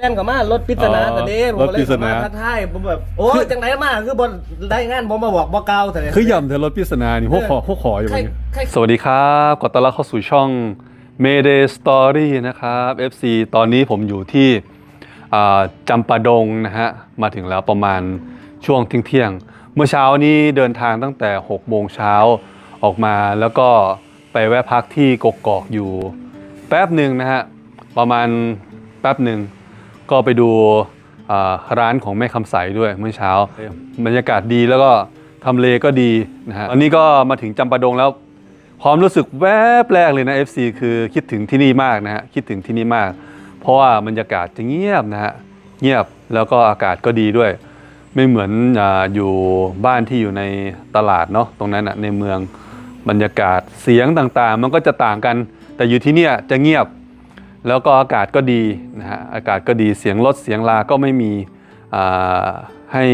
เล่นกับมารถปริศนาอ๋อตอนนี้ผมรถปริศนาเล่นกับมาทักทายผมแบบโอ้ยจังไหนมาคือบนได้งานผมมาบอกบอกเก่าแต่เนี่ย คือย่ำแต่รถพิศนานี่พวกขอพวกขออยู่ใครวันนี้ ใคร สวัสดีครับขอต้อนรับเข้าสู่ช่อง Mayday Story นะครับ FC ตอนนี้ผมอยู่ที่อ่าจำปาดงนะฮะ มาถึงแล้วประมาณช่วงเที่ยงๆเมื่อเช้านี้เดินทางตั้งแต่ 6 โมงเช้าออกมาแล้วก็ไปแวะพักที่กกอกอยู่ แป๊บหนึ่งนะฮะ ประมาณแป๊บหนึ่ง ก็ไปดูอ่าร้านของแม่คำใสด้วยเมื่อเช้า บรรยากาศดีแล้วก็ทำเลก็ดีนะฮะอันนี้ก็มาถึงจำปาดงแล้ว ความรู้สึกแวบแรกเลยนะ FC คือคิดถึงที่นี่มากนะฮะคิดถึงที่นี่มาก เพราะว่าบรรยากาศจะเงียบนะฮะเงียบแล้วก็อากาศก็ดีด้วย ไม่เหมือนอาอยู่บ้านที่อยู่ในตลาดเนาะตรงนั้นอะในเมืองบรรยากาศเสียงต่างๆ มันก็จะต่างกัน แต่อยู่ที่เนี่ยจะเงียบ แล้วก็อากาศก็ดีนะฮะอากาศก็ดีเสียงรถเสียงลาก็ไม่มีให้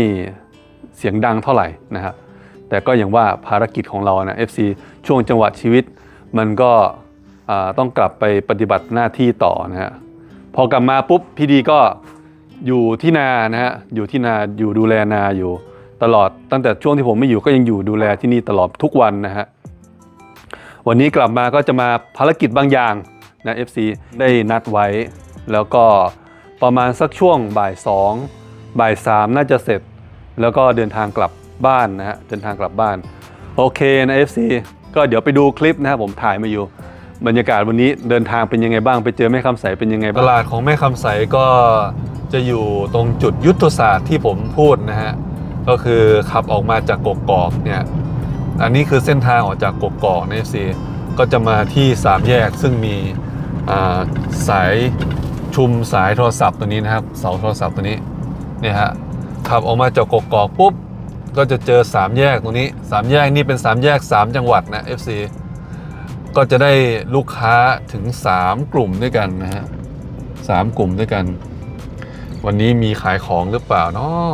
เสียงดังเท่าไหร่นะครับแต่ก็อย่างว่าภารกิจของเรานะ FC ช่วงจังหวะชีวิต มันก็ต้องกลับไปปฏิบัติหน้าที่ต่อนะฮะพอกลับมาปุ๊บพี่ดีก็อยู่ที่นานะฮะอยู่ที่นาอยู่ดูแลนาอยู่ตลอดตั้งแต่ช่วงที่ผมไม่อยู่ก็ยังอยู่ดูแลที่นี่ตลอดทุกวันนะฮะวันนี้กลับมาก็จะมาภารกิจบางอย่าง นะ FC ได้นัดไว้ แล้วก็ประมาณสักช่วงบ่ายสองบ่ายสามน่าจะเสร็จ แล้วก็เดินทางกลับบ้านนะฮะเดินทางกลับบ้าน โอเคนะ FC ก็เดี๋ยวไปดูคลิปนะครับผมถ่ายมาอยู่ บรรยากาศวันนี้เดินทางเป็นยังไงบ้าง ไปเจอแม่คำใสเป็นยังไงบ้างตลาดของแม่คำใสก็จะอยู่ตรงจุดยุทธศาสตร์ที่ผมพูดนะฮะก็คือขับออกมาจากกกอกเนี่ยอันนี้คือเส้นทางออกจากกกอกใน FC ก็จะมาที่สามแยกซึ่งมี สายชุมสายโทรศัพท์ตัวนี้นะครับเสาโทรศัพท์ตัวนี้เนี่ยฮะขับออกมาจากกกอกปุ๊บก็จะเจอสามแยกตรงนี้สามแยกนี่เป็นสามแยกสามจังหวัดนะ FC ก็จะได้ลูกค้าถึง 3 กลุ่มด้วยกันนะฮะสามกลุ่มด้วยกัน วันนี้มีขายของหรือเปล่าเนาะ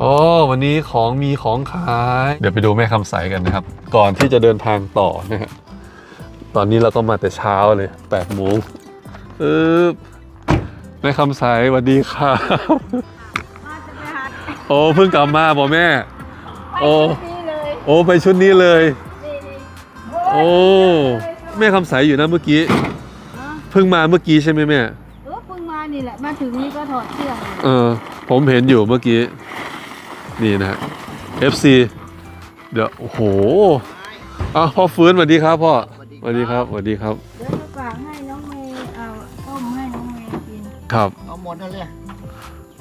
โอ้วันนี้ของมีของขาย เดี๋ยวไปดูแม่คำใสกันนะครับ ก่อนที่จะเดินทางต่อนะฮะ ตอนนี้เราก็มาแต่เช้าเลย8โมงปึ๊บแม่คำใสสวัสดีครับ โอ้เพิ่งกลับมาบอกแม่ โอ้นี่เลยโอ้ไปชุดนี้เลยนี่นี่โอ้แม่คำใสอยู่นะเมื่อกี้ฮะเพิ่งมาเมื่อกี้ใช่ไหมแม่เออเพิ่งมานี่แหละมาถึงนี่ก็ถอดเสื้อเลยเออ ผมเห็นอยู่เมื่อกี้ นี่นะฮะ FC เดี๋ยวโอ้โหอ้าวพ่อฟื้นสวัสดีครับพ่อ สวัสดีครับสวัสดีครับเดี๋ยวจะฝากให้น้องเมย์เอาต้มให้น้องเมย์กินครับเอาหมดนั่นเลย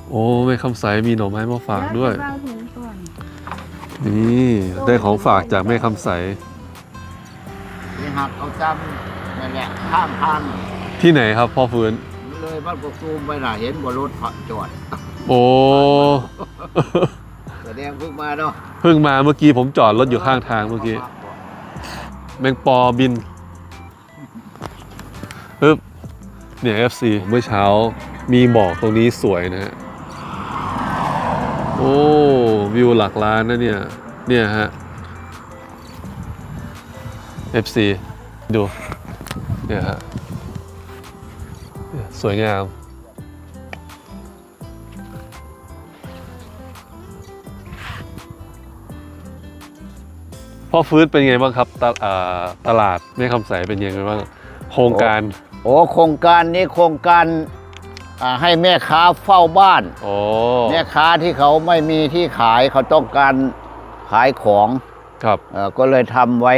โอ้แม่คำใสมีหน่อไม้มาฝากด้วยเดี๋จะวางถุงก่อนนี่ได้ของฝากจากแม่คำใสที่หักเอาจำนั่นแหละข้างทางที่ไหนครับพ่อฟื้นเลยบ้านกกตูมไปน่ะเห็นบนรถจอดโอ้ แสดงเพิ่งมาเนาะเพิ่งมาเมื่อกี้ผมจอดรถอยู่ข้างทางเมื่อกี้ แมงปอบินปึ๊บเนี่ย FC เมื่อเช้ามีหมอกตรงนี้สวยนะฮะ โอ้ วิวหลักล้านนะเนี่ย เนี่ยฮะ FC ดู เนี่ยฮะ สวยงาม พ่อฟื้นเป็นไงบ้างครับตลอ่าตลาดแม่คำใสเป็นยังไงบ้างโครงการโอ้โครงการนี้โครงการอ่าให้แม่ค้าเฝ้าบ้านโอ้แม่ค้าที่เขาไม่มีที่ขายเขาต้องการขายของครับเอ่อก็เลยทำไว้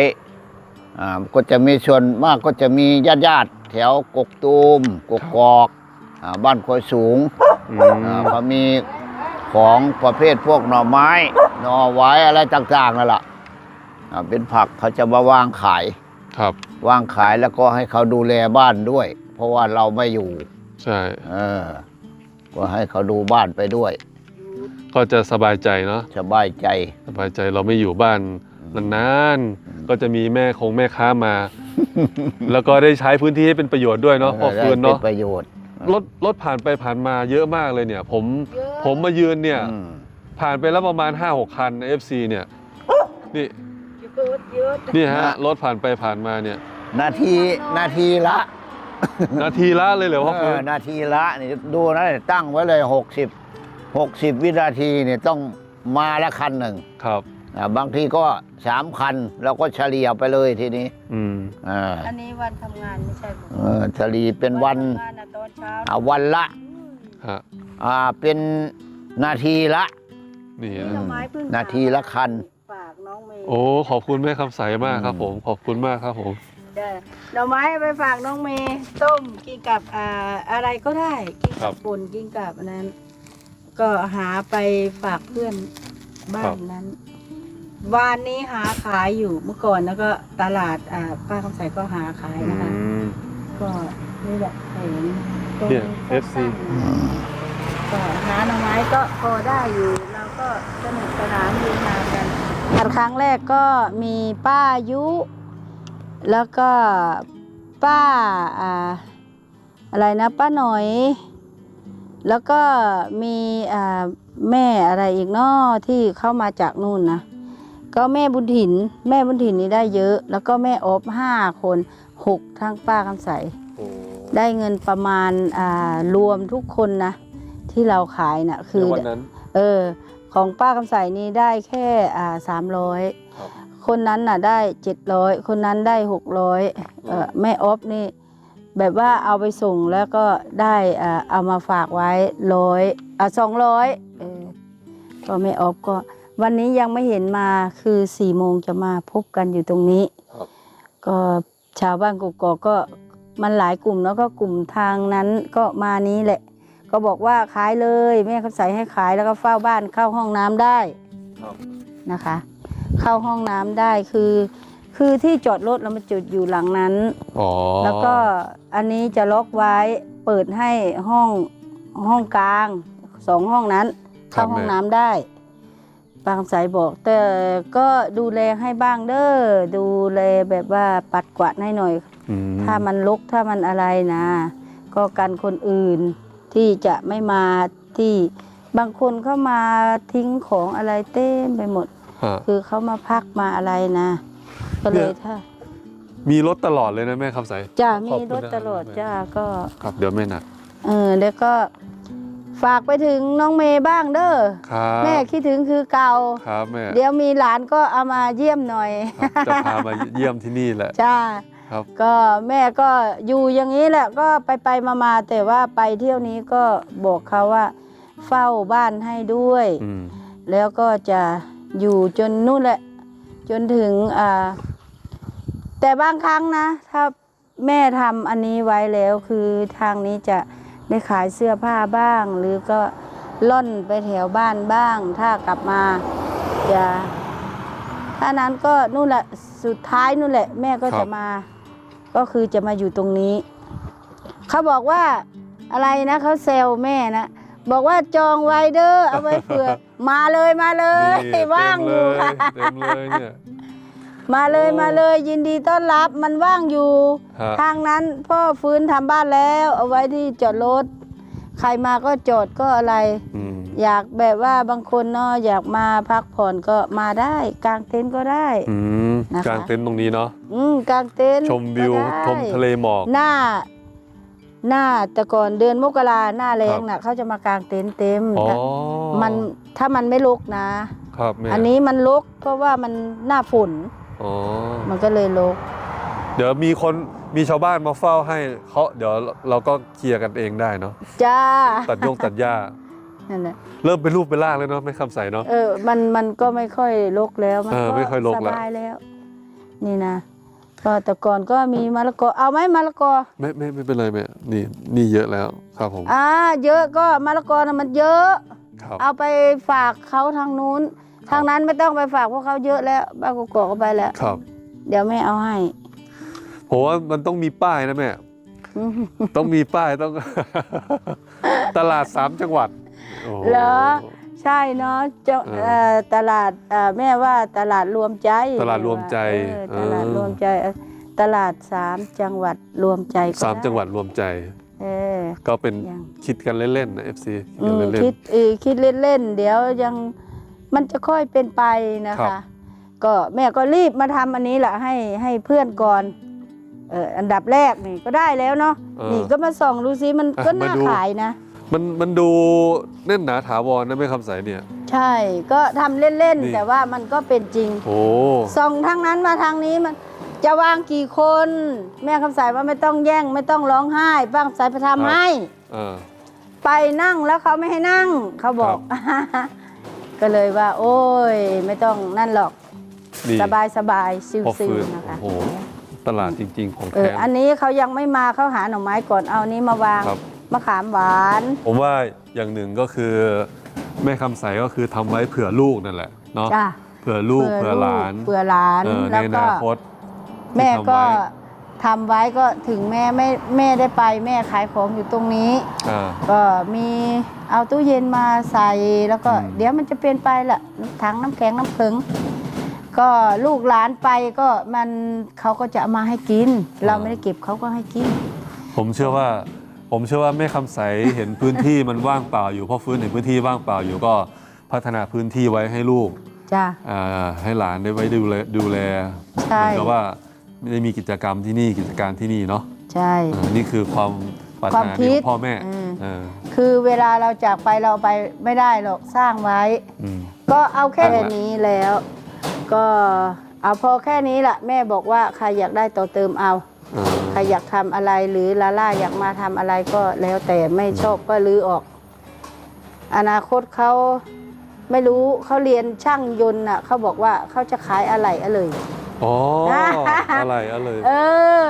อ่าก็จะมีส่วนมากก็จะมีญาติญาติๆแถวกกตูมกกกอกอ่าบ้านคอยสูงอืมอ่าเขามีของประเภทพวกหน่อไม้ หน่อไว้อะไรต่างๆนั่นแหละ อ่าเป็นผักเขาจะมาวางขาย ครับ วางขายแล้วก็ให้เขาดูแลบ้านด้วย เพราะว่าเราไม่อยู่ใช่ เออก็ให้เขาดูบ้านไปด้วย ก็จะสบายใจเนาะสบายใจ สบายใจเราไม่อยู่บ้านนานๆก็จะมีแม่คงแม่ค้ามา แล้วก็ได้ใช้พื้นที่ให้เป็นประโยชน์ด้วยเนาะพ่อฟื้นได้เนาะป็ประโยชน์รถรถผ่านไปผ่านมาเยอะมากเลยเนี่ย ผมผมมายืนเนี่ย อืมผ่านไปแล้วประมาณ5-6คันใน FC เนี่ยนี่ยืดยืด นี่ฮะรถผ่านไปผ่านมาเนี่ยนาทีนาทีละ นาทีละเลยเหรอพ่อเอฟื้อนนาทีละนี่ดูนะตั้งไว้เลย 60 60 วินาทีเนี่ยต้องมาละคันหนึ่งครับ อ่าบางทีก็สามคันเราก็เฉลี่ยไปเลยทีนี้อืม อ่าอันนี้วันทำงานไม่ใช่ผมเออเฉลี่ยเป็นวันทำงานน่ะตอนเช้าอ่าวันละฮะ อ่าเป็นนาทีละ นี่นี่นะหน่อไม้เพิ่งนาทีละคันฝาก น้องเมย์โอ้ขอบคุณแม่คำใสมากครับ ผม ขอบคุณมากครับผมจ้ะหน่อไม้ไปฝากน้องเมย์ต้มกินกับอ่าอะไรก็ได้กินครักับบป่นกินกับอันนั้น ก็หาไปฝากเพื่อนบ้าครันบ นั้นวานนี้หาขายอยู่เมื่อก่อนแล้วก็ตลาดอ่าป้าคำใสก็หาขายอืนะคะ ม ก็นี่แหละเห็นตรงเนี่ยก็ FC ตั้งก็หาหน่อไม้ก็พอได้อยู่ เราก็สนุกสนานดีงานกัน อันครั้งแรกก็มีป้ายุ แล้วก็ป้าอ่าอะไรนะป้าหน่อย แล้วก็มีอ่าแม่อะไรอีกเนาะที่เข้ามาจากนู่นนะก็แม่บุญถิ่นแม่บุญถิ่นนี่ได้เยอะ แล้วก็แม่อบห้าคนหกทั้งป้าคำใสโอ้ได้เงินประมาณอ่ารวมทุกคนนะ ที่เราขายนะ่ะคือในวันนั้นเออ ของป้าคำใสนี่ได้แค่อ่าสามร้อยครับคนนั้นน่ะได้เจ็ดร้อยคนนั้นได้หกร้อยเออแม่ออฟนี่ แบบว่าเอาไปส่งแล้วก็ได้อ่าเอามาฝากไว้ร้อยอะสองร้อยเออก็แม่ออฟก็ วันนี้ยังไม่เห็นมาคือสี่โมงจะมาพบกันอยู่ตรงนี้ ครับ ก็ชาวบ้านกกอกก็มันหลายกลุ่มแล้วก็กลุ่มทางนั้นก็มานี้แหละ ก็บอกว่าขายเลยแม่เขาใส่ให้ขายแล้วก็เฝ้าบ้านเข้าห้องน้ำได้ครับนะคะ เข้าห้องน้ำได้คือ คือที่จอดรถเรามาจุดอยู่หลังนั้นอ๋อแล้วก็อันนี้จะล็อกไว้เปิดให้ห้องห้องกลางสองห้องนั้น เข้าห้องน้ำได้บางสายบอก แต่ก็ดูแลให้บ้างเด้อดูแลแบบว่าปัดกวาดให้หน่อยอืมถ้ามันลกถ้ามันอะไรนะ ก็กันคนอื่น ที่จะไม่มาที่บางคนเข้ามาทิ้งของอะไรเต็มไปหมด ฮะคือเขามาพักมาอะไรนะ ก็เลยถ้ามีรถตลอดเลยนะแม่คำใส จ้าขมีอบคุณรถนะตลอดแม่จ้าก็ ครับเดี๋ยวแม่นัดเออแล้วก็ฝากไปถึงน้องเมย์บ้างเด้อครับแม่คิดถึงคือเก่า ครับแม่เดี๋ยวมีหลานก็เอามาเยี่ยมหน่อย ครับจะพามาเยี่ยมที่นี่แหละ จ้า ครับ ก็แม่ก็อยู่อย่างนี้แหละก็ไปไปมามาแต่ว่าไปเที่ยวนี้ก็บอกเขาว่า เฝ้าบ้านให้ด้วย อืมแล้วก็จะอยู่จนนู่นแหละ จนถึงอ่าแต่บางครั้งนะ ถ้าแม่ทำอันนี้ไว้แล้วคือทางนี้จะได้ขายเสื้อผ้าบ้าง หรือก็ล่อนไปแถวบ้านบ้าง ถ้ากลับมาจะถ้านั้นก็นู่นแหละสุดท้ายนู่นแหละ แม่ก็จะมา ก็คือจะมาอยู่ตรงนี้ เขาบอกว่าอะไรนะเขาเซลแม่นะ บอกว่าจองไว้เด้อเอาไว้เผื่อ มาเลยมาเลยนี่ว่างอยู่ค่ะเต็มเลยเนี่ย มาเลยโอ้มาเลยยินดีต้อนรับมันว่างอยู่ ฮะ ทางนั้นพ่อฟื้นทำบ้านแล้ว เอาไว้ที่จอดรถ ใครมาก็จอดก็อะไร อืม อยากแบบว่าบางคนเนาะอยากมาพักผ่อนก็มาได้ กางเต็นท์ก็ได้อืมนะคะกลางเต็นท์ตรงนี้เนาะอืมกางเต็นท์ชมวิวก็ได้ชมทะเลหมอกหน้า หน้าแต่ก่อนเดือนมกราหน้าแรงครับน่ะเขาจะมากางเต็นท์เต็มอ๋อมันถ้ามันไม่ลกนะ ครับแม่อันนี้มันลกเพราะว่ามันหน้าฝนอ๋อมันก็เลยลกเดี๋ยวมีคนมีชาวบ้านมาเฝ้าให้เขาเดี๋ยวเราก็เคลียร์กันเองได้เนาะจ้าตัดยงตัดหญ้า นั่นแหละเริ่มเป็นรูปเป็นร่างแล้วเนาะไม่คำใสเนาะ เออมันมันก็ไม่ค่อยลกแล้วมันเออก็ไม่ค่อยรกสแล้ว บายแล้ว นี่นะก็แต่ก่อนก็มีมะละกอเอาไหมมะละกอ ไม่ไม่ไม่เป็นไรแม่นี่นี่เยอะแล้วครับผมอ่า เยอะก็มะละกอนะมันเยอะ ครับ เอาไปฝากเขาทางนู้น ทางนั้นไม่ต้องไปฝากเพราะเขาเยอะแล้วบ้านกอกๆก็ไปแล้ว ครับเดี๋ยวไม่เอาให้ผมว่ามันต้องมีป้ายนะแม่ อืมต้องมีป้ายต้อง ตลาดสามจังหวัดโอ้ เหรอ ใช่เนาะเจ้าเออเอ่อตลาดเอ่อแม่ว่าตลาดรวมใจตลาดรวมใจเออตลาดเออ รวมใจเออตลาดสามจังหวัดรวมใจก็สามไจังหวัดรวมใจ เออก็เป็นยังคิดกันเล่นๆนะ FC คิดอืกันมเล่น คิดเออคิดเล่นๆเดี๋ยวยังมันจะค่อยเป็นไปนะครัคะ บ ก็แม่ก็รีบมาทำอันนี้แหละให้ให้เพื่อนก่อนเอออันดับแรกนี่ก็ได้แล้วเนาะเออ นี่ก็มาส่องดูซิมันอะก็มาน่าดู ขายนะ มันมันดูแน่นหนาถาวรนะแม่คำใสเนี่ย ใช่ก็ทำเล่น นี่ ๆ แต่ว่ามันก็เป็นจริง โอ้ ส่องทางนั้นมาทางนี้มันจะวางกี่คน แม่คำสายว่าไม่ต้องแย่งไม่ต้องร้องไห้ป้าคำสายไปทำให้ เออ ไปนั่งแล้วเขาไม่ให้นั่ง เขาบอก ก็เลยว่า โอ้ย ไม่ต้องนั่นหรอกนี่สบายสบายซิวพอซิวฟื้นนะคะโอ้โห ตลาดจริง ๆ ของเออแท้อันนี้เขายังไม่มาเขาหาหน่อไม้ก่อนเอานี้มาวาง ครับ มะขามหวาน ผมว่าอย่างหนึ่งก็คือ แม่คำใสก็คือทำไว้เผื่อลูกนั่นแหละเนาะจ้ะ เผื่อลูกเผื่อหลานเผื่อหลานเออในแล้วอก็ นาคตแม่ที่ทำก็ไว้ทำไว้ก็ถึงแม่ไม่แม่ได้ไปแม่ขายของอยู่ตรงนี้ อ่า ก็มีเอาตู้เย็นมาใส่แล้วก็อืม เดี๋ยวมันจะเป็นไปละถังน้ำแข็งน้ำผึ้งก็ลูกหลานไปก็มันเขาก็จะเอามาให้กิน เราไม่ได้เก็บเขาก็ให้กิน ผมเชื่อว่า ผมเชื่อว่าแม่คำใสเห็นพื้นที่มันว่างเปล่าอยู่พ่อฟื้นเห็นพื้นที่ว่างเปล่าอยู่ก็พัฒนาพื้นที่ไว้ให้ลูกจ้าอ่าให้หลานได้ไว้ดูแลดูแลใช่ เหมือนกับว่าไม่ได้มีกิจกรรมที่นี่กิจการที่นี่เนาะใช่ อ่านี่คือความปรารถความนาคิดีดของพ่อแม่อืม เออคือเวลาเราจากไปเราไปไม่ได้หรอกสร้างไว้ อืม ก็เอาแค่เอาละ นี้แล้ว ก็เอาพอแค่นี้ละแม่บอกว่าใครอยากได้ต่อเติมเอาอ่า ใครอยากทำอะไรหรือลาล่าอยากมาทำอะไรก็แล้วแต่ไม่ชอบก็ลื้อออก อนาคตเขาไม่รู้เขาเรียนช่างยนต์น่ะเขาบอกว่าเขาจะขายอะไรอะไรอ๋ออะไรอะไรเออ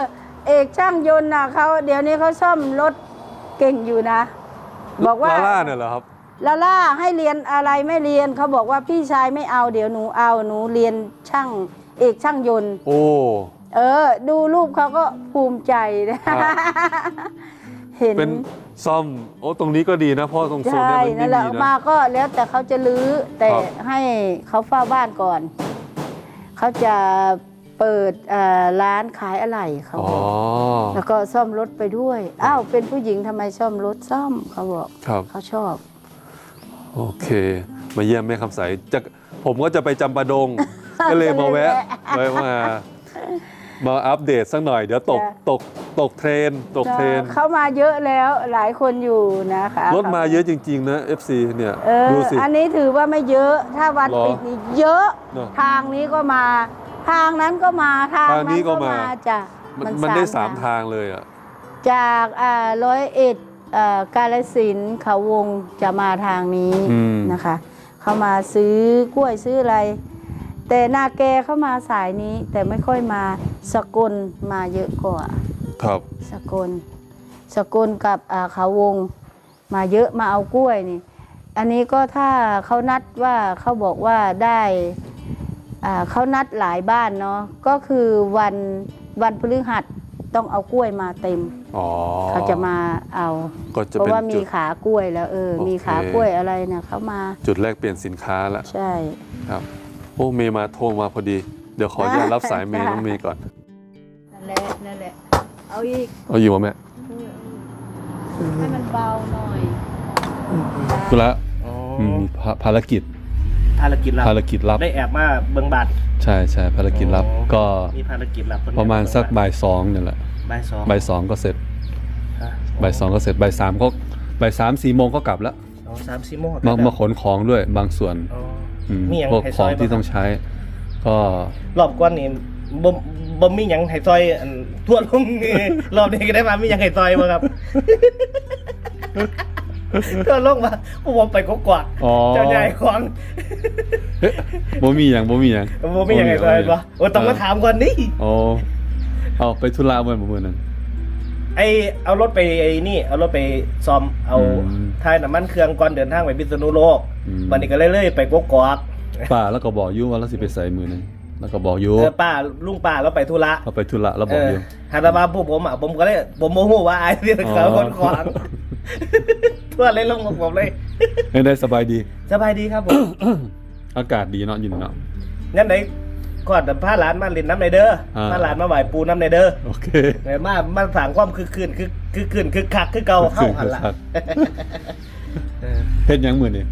เอกช่างยนต์น่ะเขาเดี๋ยวนี้เขาซ่อมรถเก่งอยู่นะ บอกว่าลาล่าเนี่ยเหรอครับลาล่าให้เรียนอะไรไม่เรียนเขาบอกว่าพี่ชายไม่เอาเดี๋ยวหนูเอาหนูเรียนช่างเอกช่างยนต์ โอ้ เออ ดูรูปเขาก็ภูมิใจนะครับเห็นเป็นซ่อมโอ้ตรงนี้ก็ดีนะเพราะตรงโซนใช่เนี้มันนั่ไม่นแหละมีมานะ ก็แล้วแต่เขาจะลื้อแต่ครับ ให้เขาเฝ้าบ้านก่อน เขาจะเปิดเอ่อร้านขายอะไหล่เขาอ๋อบอกแล้วก็ซ่อมรถไปด้วยอ้าวเป็นผู้หญิงทำไมซ่อมรถซ่อมเขาบอกครับ เขาชอบ โอเค มาเยี่ยมแม่คำใสจะผมก็จะไปจำปาดง ก็เลยมาแวะไว้มา มาอัปเดตสักหน่อยเดี๋ยวตกจ้ะ ตกตกเทรนตกเทรนเขามาเยอะแล้วหลายคนอยู่นะคะรถมาเยอะจริง ๆ นะ FC เนี่ยเออดูสิ อันนี้ถือว่าไม่เยอะถ้าวันเหรอปิดนี่เยอะเนอะทางนี้ก็มา ทางนั้นก็มาทางทางนี้นั้นก็ก็มามา จ้ะมันมันได้สามทางเลยอะ จากอ่าร้อยเอ็ดอ่ากาลสินธุ์เขาวงจะมาทางนี้อืม นะคะ เขามาซื้อกล้วยซื้ออะไร แต่นาแกเข้ามาสายนี้แต่ไม่ค่อยมา สกลมาเยอะกว่าครับสกล สกลกับอ่าเขาวง มาเยอะมาเอากล้วยนี่ อันนี้ก็ถ้าเขานัดว่าเขาบอกว่าได้อ่าเขานัดหลายบ้านเนาะก็คือวันวันพฤหัสต้องเอากล้วยมาเต็ม อ๋อ เขาจะมาเอา ก็จะเพราะเป็นว่ามีจุด ขากล้วยแล้วเออ โอเค มีขากล้วยอะไรเนี่ยเขามาจุดแรกเปลี่ยนสินค้าแล้วใช่ ครับ โอ้เมย์มาโทรมาพอดี เดี๋ยวขออนุญาตรับสายเมย์จ้ะน้องเมย์ก่อน นั่นแหละนั่นแหละ เอาอีกเอาอยู่มาแม่ให้มันเบาหน่อยคุละอ๋ออืมภาภารกิจ ภารกิจลับภารกิจลับ ได้แอบมาเบิ่งบัตรใช่ใช่ภารกิจลับอ๋อก็มีภารกิจลับเพิ่นประมาณสักบ่ายสองเนี่ยแหละบ่ายสองบ่ายสองก็เสร็จฮะบ่ายสองก็เสร็จบ่ายสามก็บ่ายสามสี่โมงก็กลับแล้วอ๋อสามสี่โมงมามาขนของด้วยบางส่วนอ๋อ อืมมีหยังพวกให้ขซองยที่บ่ต้องใช้ ก็รอบก่อนนี่บ่ บ่มีหยังให้ซอยอันทั่วลงนี่รอบนี้ก็ได้มามีหยังให้ซอยบ่ครับ ทั่วลงมาผู้ผมไปกกวาดอ๋อ เจ้าใหญ่ของเอ๊ะบ่มีอย่างบ่มีอย่างบ่มีหยังให้ซอยบ่โอ้ต้องมาถามก่อนนี่โอ้เอาไปธุระเมื่อมื่อนั้น ไอเอารถไปไอ้นี่เอารถไปซ่อมเอาอืมทายน้ำมันเครื่องก่อนเดินทางไปพิษณุโลกอืม วันนี้ก็เรื่อยๆไปกกอก ป้าแล้วก็บอกอยู่ว่าเราสิไปใส่มือนึง แล้วก็บอกอยู่เออป้าลุงป้าเราไปธุระเราไปธุระแล้วบเออกออยู่หาตามาพวกผมอะผมก็เลยผมโมโหว่าไอ้ที่เขาคนขวางทั่วเลยลงกับผมเลยไม่ได้สบายดีสบายดีครับผมอากาศดีเนาะยินเนาะงั้นไหนก่อนแต่พาหลานมาเล่นน้ำในเด้ออ่าพาหลานมาไหวปูน้ำในเด้อโอเคไหนมามาสั่งความคือคืนคือคือคืนคือคักคือเก่าเข้าหันละครับเออเฮ็ดหยังมื้อนี้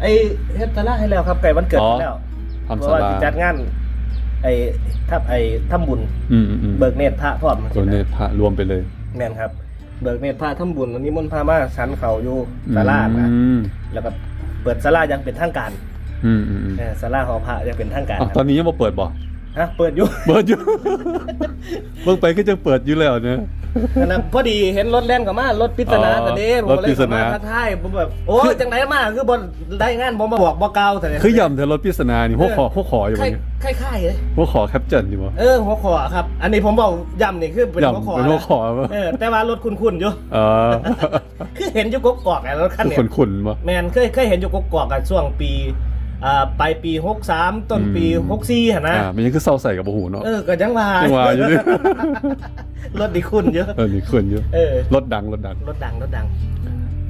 ไอ้เฮ็ดตะละให้แล้วครับไก่วันเกิดอ๋อแล้วทำเพศาราะว่าลาสิจัดงาน ไอ้ทับไอ้ทำบุญอืมอืมอืมเบิกเนตรพระพร้อมตัวเนตรพระรวมไปเลยแม่นครับ เบิกเนตรพระทำบุญอันนี้มนต์พามาสันเขาอยู่ศาลานะอืมแล้วก็เปิดศาลาอยังเป็นทางการอืมอืมอืมเออศาลาหอพระอยังเป็นทางการอะคตอรันบนี้ยังมาเปิดบ่ ฮะเปิดอยู่ เปิดอยู่ เบิ่งไปก็จะเปิดอยู่แล้วเนี่ยอันนั้นพอดีเห็นรถแล่นกับมารถปริศนาอ๋อแต่เด้ผมก็รถเลปริยศเข้านา มาทักทายผมแบบโอ้ยจังไหนมาคือบนได้งานผมมาบอกบอกเก่าแต่เนี่ยคือย่ำแต่รถปริศนานี่พวกขอพวกขออยู่คบ่ล้ายเนี่ยคล้ายคล้ายๆเลยพวกขอแคปเจนอยู่บ่ เออหัวขอครับ อันนี้ผมบอกย้ำนี่คือเป็นหัวย่ำขอเป็นพวกขอบ่เออแต่ว่ารถคุ้นๆอยู่ เออคือเห็นอยู่กกอกไงรถคันคือเนี้คนขุนบ่ แมนเคยเคยเห็นอยู่กกอกกันช่วงปี อ่าปลายปีหกสามต้นปีอืมหกสี่นะอ่ามันยังคือเศร้าใส่กับบ่หูเนาะเออก็ยังว่ายังว่าอยู่ดิรถดีคุณเยอะ เออนี่ขุนอยู่เออ รถดังรถดัง รถดังรถดัง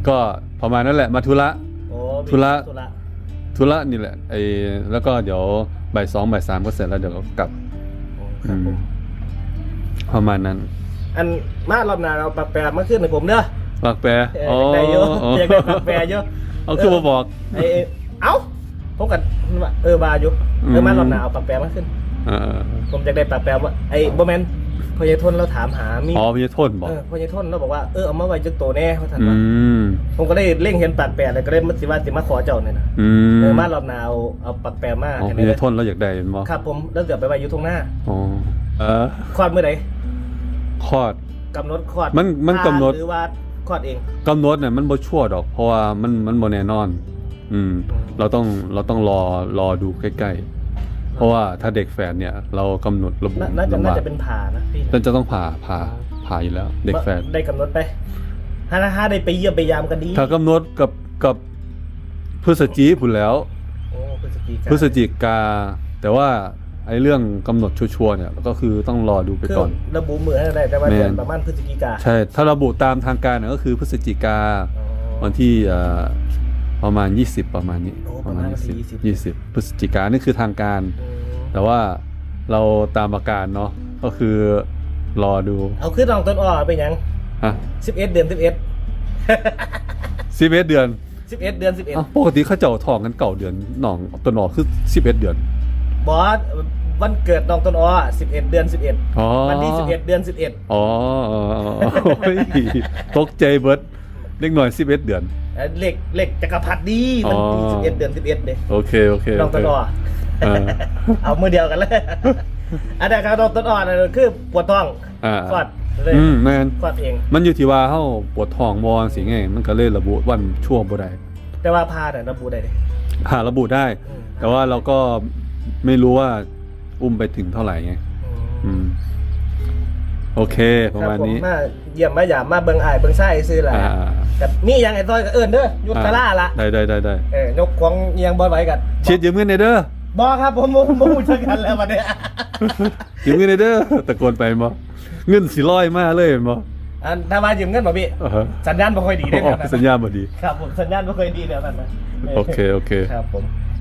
ก็ประมาณนั้นแหละมาธุระ โอ้มีธุระ ธุระ ธุระนี่แหละไอ้แล้วก็เดี๋ยวบ่ายสองบ่ายสามก็เสร็จแล้วเดี๋ยวก็กลับโอ้ครับผม ประมาณนั้นอันมารอบหน้าเราปรับแปลมาขึ้นให้ผมเด้อปากแปรเอออยากได้เยอะอยากได้ปรับแปลเยอะ เอาคือมาบอก ไอ้ไอ้เอ้า ผมกันเออบาอยู่เออมารอบหน้าเอาปรับแปลมาขึ้นเออผมจะได้ปรับแปลว่าไอ้บ่แมนพอยายทนเราถามหามีอ๋อพี่จะโทษบอกเออพอยายทนเราบอกว่าเออเอามาไว้จักโตแน่เขาถามอืว่ามผมก็ได้เร่งเห็นปากแปลเลยก็ได้มาสิว่าสิมาขอเจ้าเนี่ยนะอืมเออมารอบหน้าเอาเอาปากแปลมาอ๋อให้พี่ได้จะโทษเราอยากได้เป็นบ่ครับผมแล้วเดี๋ยวไปไว้อยู่ตรงหน้าอ๋อเออคลอดเมื่อไหร่คลอดกำหนดคลอดมันมันกำหนดหรือว่าคลอดเองกำหนดเนี่ยมันบ่ชั่วดอก เพราะว่ามันมันบ่แน่นอน อืม เราต้องเราต้องรอรอดูใกล้ๆ เพราะว่าถ้าเด็กแฝดเนี่ย เรากำหนดระบุน่าน่าจะลำน่าบากจะเป็นผ่านะพี่นั่นจะต้องผ่าผ่าผ่าอยู่แล้ว เด็กแฝดได้กำหนดไปถ้าถ้าได้ไปเยี่ยมไปยามกันดีถ้ากำหนดกับกับพฤศจิกายนแล้ว โอ้พฤศจิกาพฤศจิกา แต่ว่าไอ้เรื่องกำหนดชัวร์ๆเนี่ยก็คือต้องรอดูไปคือก่อน ระบุมือให้ได้แต่ว่าแม่น เดือนประมาณพฤศจิกาใช่ ถ้าระบุตามทางการเนี่ยก็คือพฤศจิกา อ๋อวันที่เอ่อ ประมาณ 20 ประมาณนี้โอ้ประมาณวันที่20 20พฤศจิกานี่คือทางการอืมแต่ว่าเราตามอาการเนาะก็คือรอดูเอาขึ้นรองต้นอ้อไปยังฮะ11 เดือน 11สิบเอ็ดเดือน11 เดือน 11อ้าวปกติเขาเจ้าทองกันเก่าเดือนหนองตัวหนอคือสิบเอ็ดเดือนบอสวันเกิดน้องต้นอ้อ11 เดือน 11 อ๋อวันที่ 11 เดือน 11 อ๋ออ๋ออ๋อโอ้ยตกใจเบิร์ด เล็กหน่อยสิบเอ็ดเดือน เอ่อเหล็กเหล็กจักรพรรดิดีมันอ๋อ11เดือน11เด้โอเคโอเคน้องโอต้นเคอ้อเออเอามือเดียวกันเลย อันนี้ครับน้องต้นอ้อนะคือปวดท้องอ่าคลอดเลยอืมแมนคลอดเอง มันอยู่ที่ว่าเฮาปวดท้องบ่สิไงมันก็เลยระบุวันช่วงบ่ได้แต่ว่าพาเนี่ยระบุได้เลยหาระบุได้อืมแต่ว่าเราก็ไม่รู้ว่าอุ้มไปถึงเท่าไหร่ไงอืม โอเค ประมาณนี้คบผมาเยี่ยมมาหยามมาเบิ่งอ้ายเบิ่งไส้ซื้อล่ะอ่าแต่นี่ยังไอ้ซอยก็เอิ้นเด้อยุทธล่าละได้ได้ได้ได้เออยกของเอียงบ่ไหวกันเชียดยืมเงินในอยเด้อบ่ครับผมบ่บ่รู้จักกันแล้วบัดเนี้ยยืมเงินในอยเด้อตะโกนไปบ่เงินสิร้อยมาเลยบ่อันถ้ามายืมเงินบ่พี่อ่าฮะสัญญาณบ่ค่อยดีเด้ออ๋อแถวนั้นสัญญาณบ่ดี ครับผมสัญญาณบ่ค่อยดีเดี๋ยวนั้นนะโอเคโอเคครับผม